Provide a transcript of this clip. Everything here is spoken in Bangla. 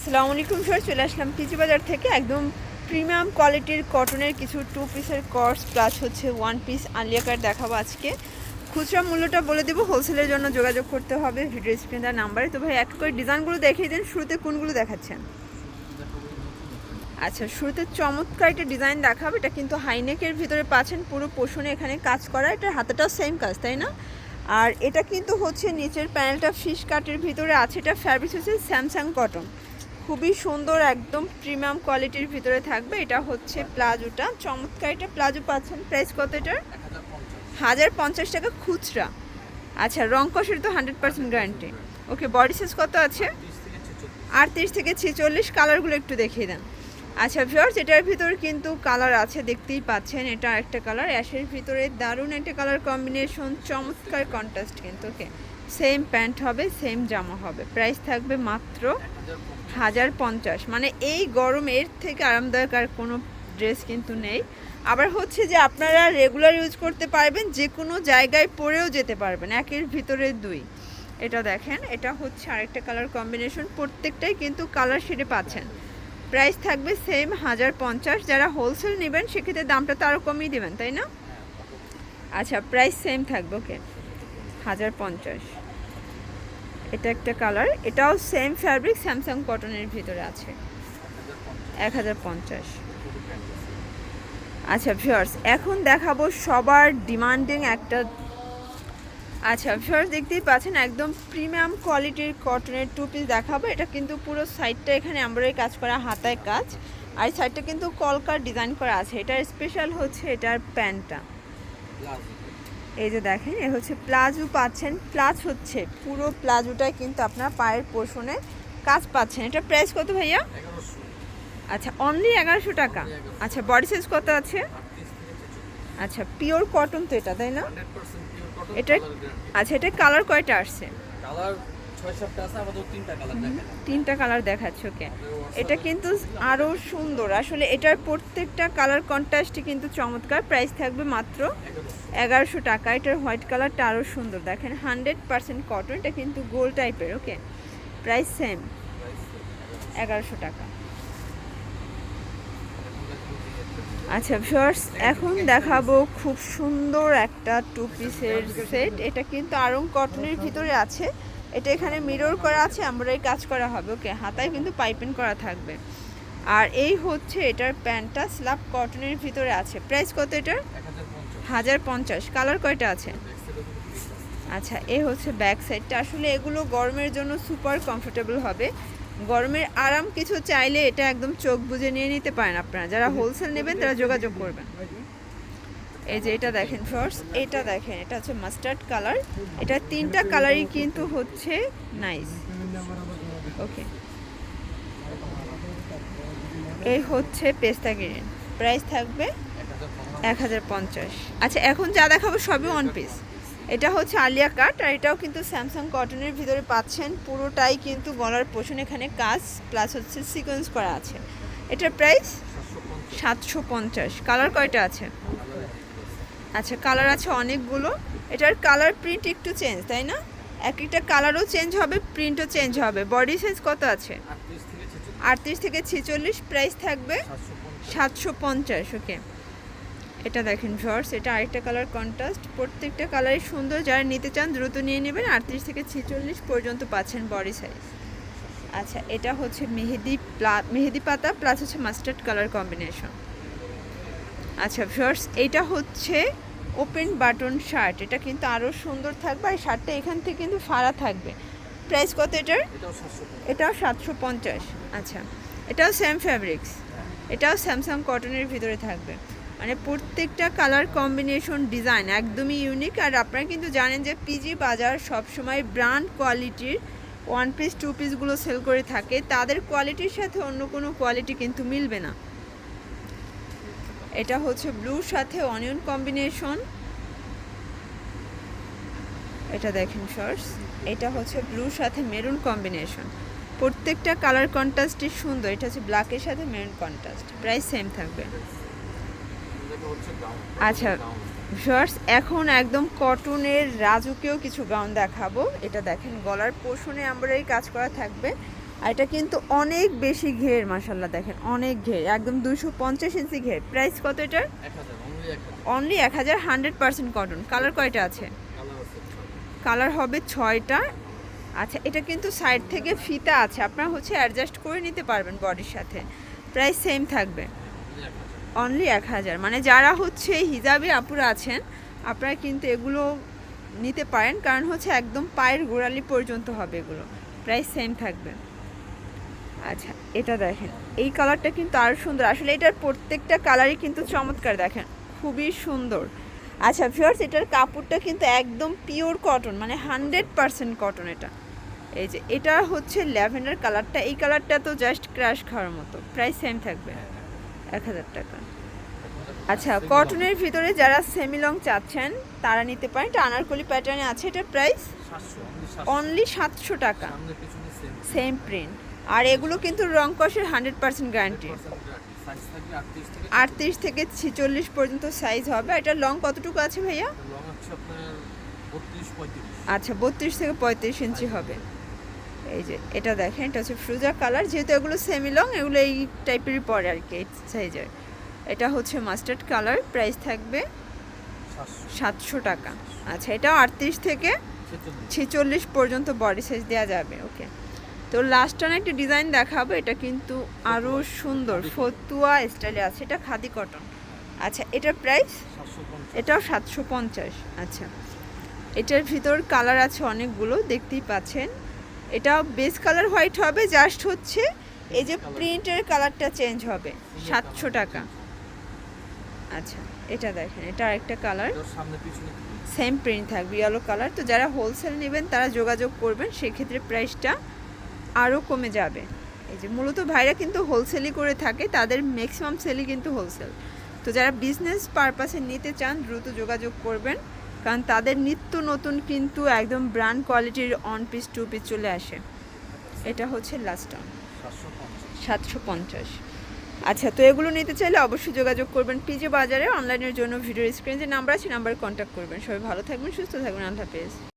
আসসালামু আলাইকুম স্যার চলে আসলাম পিজি বাজার থেকে। একদম প্রিমিয়াম কোয়ালিটির কটনের কিছু টু পিসের কর্স প্লাস হচ্ছে ওয়ান পিস আলিয়া কার্ড দেখাবো আজকে। খুচরা মূল্যটা বলে দেবো হোলসেলের জন্য যোগাযোগ করতে হবে ভিডিও স্ক্রিন তার নাম্বারে তো ভাই, এক করে ডিজাইনগুলো দেখিয়ে দিন, শুরুতে কোনগুলো দেখাচ্ছেন? আচ্ছা শুরুতে চমৎকার একটা ডিজাইন দেখাবো, এটা কিন্তু হাইনেকের ভিতরে পাচ্ছেন, পুরো পোষণে এখানে কাজ করা, এটা হাতাটাও সেম কাজ, তাই না? আর এটা কিন্তু হচ্ছে নিচের প্যানেলটা ফিশ কাটের ভিতরে আছে, এটা ফ্যাব্রিক হচ্ছে স্যামসাং কটন খুবই সুন্দর, একদম প্রিমিয়াম কোয়ালিটির ভিতরে থাকবে। এটা হচ্ছে প্লাজোটা। চমৎকার এটা। প্লাজো পাচ্ছেন প্রাইস কত এটার? হাজার পঞ্চাশ টাকা খুচরা। আচ্ছা রং কষের তো hundred percent guarantee okay body size কত আছে? আটত্রিশ থেকে ছেচল্লিশ। কালারগুলো একটু দেখিয়ে দেন। আচ্ছা ভিউয়ার্স, এটার ভিতর কিন্তু কালার আছে, দেখতেই পাচ্ছেন, এটা একটা কালার অ্যাশের ভিতরে দারুণ একটা কালার কম্বিনেশন চমৎকার কন্ট্রাস্ট কিন্তু ওকে সেম প্যান্ট হবে সেম জামা হবে। প্রাইস থাকবে মাত্র হাজার পঞ্চাশ। মানে এই গরম, এর থেকে আরামদায়ক আর কোনো ড্রেস কিন্তু নেই। আবার হচ্ছে যে আপনারা রেগুলার ইউজ করতে পারবেন যে কোনো জায়গায় পরেও যেতে পারবেন। একের ভিতরে দুই। এটা দেখেন, এটা হচ্ছে আরেকটা কালার কম্বিনেশন প্রত্যেকটাই কিন্তু কালার শেডে পাচ্ছেন। প্রাইস থাকবে সেম হাজার পঞ্চাশ। যারা হোলসেল নেবেন, সেক্ষেত্রে দামটা তো আরও কমিয়ে দেবেন, তাই না? আচ্ছা প্রাইস সেম থাকবে ওকে হাজার পঞ্চাশ। এটা একটা কালার এটাও সেম ফ্যাব্রিক স্যামসাং কটনের ভিতরে আছে। এক হাজার পঞ্চাশ। আচ্ছা ভিউয়ার্স এখন দেখাবো সবার ডিমান্ডিং একটা আচ্ছা ভিউয়ার্স দেখতেই পাচ্ছেন একদম প্রিমিয়াম কোয়ালিটির কটনের টু পিস দেখাবো। এটা কিন্তু পুরো সাইডটা এখানে আমরাই কাজ করা হাতায় কাজ। আর এই সাইডটা কিন্তু কলকার ডিজাইন করা আছে। এটার স্পেশাল হচ্ছে এটার প্যান্টটা। এই যে দেখেন এ হচ্ছে প্লাজো পাচ্ছেন। প্লাজ হচ্ছে পুরো প্লাজোটাই কিন্তু আপনার পায়ের পোষণে কাজ পাচ্ছেন। এটা প্রাইস কত ভাইয়া? আচ্ছা অনলি এগারোশো টাকা। আচ্ছা বডি সাইজ কত আছে? আচ্ছা পিওর কটন তো এটা তাই না? এটা আচ্ছা এটা কালার কয়টা আসছে? কালার আছে তিনটা কালার দেখেন। তিনটা কালার দেখাচ্ছে ওকে এটা কিন্তু আরও সুন্দর। আসলে এটার প্রত্যেকটা কালার কন্ট্রাস্টই কিন্তু চমৎকার। প্রাইস থাকবে মাত্র এগারোশো টাকা। এটার হোয়াইট কালারটা আরও সুন্দর। দেখেন হান্ড্রেড পার্সেন্ট কটন এটা কিন্তু গোল টাইপের ওকে প্রাইস সেম এগারোশো টাকা। আচ্ছা ভিউয়ার্স এখন দেখাবো খুব সুন্দর একটা টু পিসের সেট এটা কিন্তু আরং কটনের ভিতরে আছে। এটা এখানে মিরর করা আছে আমরা এই কাজ করা হবে ওকে হাতায় কিন্তু পাইপিং করা থাকবে। আর এই হচ্ছে এটার প্যান্টটা স্ল্যাব কটনের ভিতরে আছে। প্রাইস কত এটার? হাজার পঞ্চাশ। কালার কয়টা আছে? আচ্ছা এ হচ্ছে ব্যাক সাইডটা আসলে এগুলো গরমের জন্য সুপার কমফোর্টেবল হবে। গরমের আরাম কিছু চাইলে এটা একদম চোখ বুজে নিয়ে নিতে পারেন আপনারা। যারা হোলসেল নেবেন, তারা যোগাযোগ করবেন। এই যে এটা দেখেন ফার্স্ট এটা দেখেন, এটা হচ্ছে মাস্টার্ড কালার এটা তিনটা কালারই কিন্তু হচ্ছে নাইস ওকে এই হচ্ছে পেস্তা গ্রিন। প্রাইস থাকবে এক হাজার পঞ্চাশ। আচ্ছা এখন যা দেখাবো সবই ওয়ান পিস এটা হচ্ছে আলিয়া কাট আর এটাও কিন্তু স্যামসাং কটনের ভিতরে পাচ্ছেন। পুরোটাই কিন্তু গলার পোষণ এখানে কাজ প্লাস হচ্ছে সিকোয়েন্স করা আছে। এটার প্রাইস সাতশো পঞ্চাশ। কালার কয়টা আছে? আচ্ছা কালার আছে অনেকগুলো। এটার কালার প্রিন্ট একটু চেঞ্জ তাই না? এক একটা কালারও চেঞ্জ হবে প্রিন্টও চেঞ্জ হবে। বডি সাইজ কত আছে? আটত্রিশ থেকে ছেচল্লিশ। প্রাইস থাকবে সাতশো পঞ্চাশ। ওকে এটা দেখেন শর্টস এটা আরেকটা কালার কন্ট্রাস্ট প্রত্যেকটা কালারই সুন্দর। যারা নিতে চান দ্রুত নিয়ে নেবেন। আটত্রিশ থেকে ছেচল্লিশ পর্যন্ত পাচ্ছেন বডি সাইজ আচ্ছা এটা হচ্ছে মেহেদি প্লা মেহেদি পাতা প্লাস হচ্ছে মাস্টার্ড কালার কম্বিনেশন আচ্ছা শর্টস এটা হচ্ছে ওপেন বাটন শার্ট এটা কিন্তু আরও সুন্দর থাকবে। আর শার্টটা এখান থেকে কিন্তু ফাড়া থাকবে। প্রাইস কত এটার? এটাও সাতশো এটাও সাতশো পঞ্চাশ। আচ্ছা এটাও স্যাম ফ্যাব্রিক্স এটাও স্যামসাং কটনের ভিতরে থাকবে। মানে প্রত্যেকটা কালার কম্বিনেশন ডিজাইন একদমই ইউনিক আর আপনারা কিন্তু জানেন যে পিজি বাজার সবসময় ব্র্যান্ড কোয়ালিটির ওয়ান পিস টু পিসগুলো সেল করে থাকে। তাদের কোয়ালিটির সাথে অন্য কোনো কোয়ালিটি কিন্তু মিলবে না। এটা হচ্ছে ব্লুর সাথে অনিয়ন কম্বিনেশন এটা দেখেন শর্টস এটা হচ্ছে ব্লুর সাথে মেরুন কম্বিনেশন প্রত্যেকটা কালার কন্ট্রাস্টই সুন্দর। এটা হচ্ছে ব্ল্যাকের সাথে মেরুন কন্ট্রাস্ট প্রাইস সেম থাকবে। আচ্ছা শর্টস এখন একদম কটনের রাজুকেও কিছু গাউন দেখাবো। এটা দেখেন গলার পোষণে আমরা এই কাজ করা থাকবে। আর এটা কিন্তু অনেক বেশি ঘের মাসাল্লাহ দেখেন অনেক ঘের একদম দুশো পঞ্চাশ ইঞ্চি ঘের। প্রাইস কত এটার? অনলি এক হাজার। হান্ড্রেড পার্সেন্ট কটন কালার কয়টা আছে? কালার হবে ছয়টা। আচ্ছা এটা কিন্তু সাইড থেকে ফিতা আছে। আপনারা হচ্ছে অ্যাডজাস্ট করে নিতে পারবেন বডির সাথে। প্রাইস সেম থাকবে। অনলি এক হাজার। মানে যারা হচ্ছে হিজাবি আপুরা আছেন, আপনারা কিন্তু এগুলো নিতে পারেন। কারণ হচ্ছে একদম পায়ের গোড়ালি পর্যন্ত হবে এগুলো। প্রাইস সেম থাকবে। আচ্ছা এটা দেখেন। এই কালারটা কিন্তু আরও সুন্দর। আসলে এটার প্রত্যেকটা কালারই কিন্তু চমৎকার দেখেন। খুবই সুন্দর। আচ্ছা ফিওর্স এটার কাপড়টা কিন্তু একদম পিওর কটন মানে হান্ড্রেড পারসেন্ট কটন এটা। এই যে, এটা হচ্ছে ল্যাভেন্ডার কালারটা এই কালারটা তো জাস্ট ক্রাশ খাওয়ার মতো। প্রাইস সেম থাকবে। এক হাজার টাকা। আচ্ছা কটনের ভিতরে যারা সেমি লং চাচ্ছেন তারা নিতে পারেন। এটা আনারকলি প্যাটার্নে আছে এটা প্রাইস অনলি সাতশো। টাকা। সেম প্রিন্ট আর এগুলো কিন্তু রং কষের হান্ড্রেড পার্সেন্ট গ্যারান্টি আটত্রিশ থেকে ছিচল্লিশ। পর্যন্ত সাইজ হবে। এটা লং কতটুকু আছে ভাইয়া? আচ্ছা বত্রিশ থেকে পঁয়ত্রিশ ইঞ্চি হবে। এই যে এটা দেখেন এটা হচ্ছে ফ্রুজা কালার যেহেতু এগুলো সেমি লং এগুলো এই টাইপেরই পরে আর কি সাইজের এটা হচ্ছে মাস্টার্ড কালার প্রাইস থাকবে সাতশো টাকা। আচ্ছা এটা আটত্রিশ থেকে ছেচল্লিশ ছেচল্লিশ পর্যন্ত বডি সাইজ দেওয়া যাবে ওকে তো লাস্ট অন একটা ডিজাইন দেখাবো এটা কিন্তু আরও সুন্দর ফতুয়া স্টাইলে আছে এটা খাদি কটন আচ্ছা এটার প্রাইস এটাও সাতশো পঞ্চাশ আচ্ছা। এটার ভিতর কালার আছে অনেকগুলো দেখতেই পাচ্ছেন। এটা বেস কালার হোয়াইট হবে জাস্ট হচ্ছে এই যে প্রিন্টের কালারটা চেঞ্জ হবে সাতশো টাকা। আচ্ছা এটা দেখেন এটা আরেকটা কালার। সেম প্রিন্ট থাকবে ইয়েলো কালার তো যারা হোলসেল নেবেন তারা যোগাযোগ করবেন সেক্ষেত্রে প্রাইসটা আরও কমে যাবে। এই যে মূলত ভাইরা কিন্তু হোলসেলই করে থাকে তাদের ম্যাক্সিমাম সেলই কিন্তু হোলসেল তো যারা বিজনেস পারপাসে নিতে চান দ্রুত যোগাযোগ করবেন। কারণ তাদের নিত্য নতুন কিন্তু একদম ব্র্যান্ড কোয়ালিটির অন পিস টু পিস চলে আসে। এটা হচ্ছে লাস্ট অন সাতশো পঞ্চাশ। আচ্ছা তো এগুলো নিতে চাইলে অবশ্যই যোগাযোগ করবেন পিজি বাজারে অনলাইনের জন্য ভিডিও স্ক্রিন যে নাম্বার আছে নাম্বারে কন্ট্যাক্ট করবেন। সবাই ভালো থাকবেন, সুস্থ থাকবেন। আল্লাহ হাফেজ।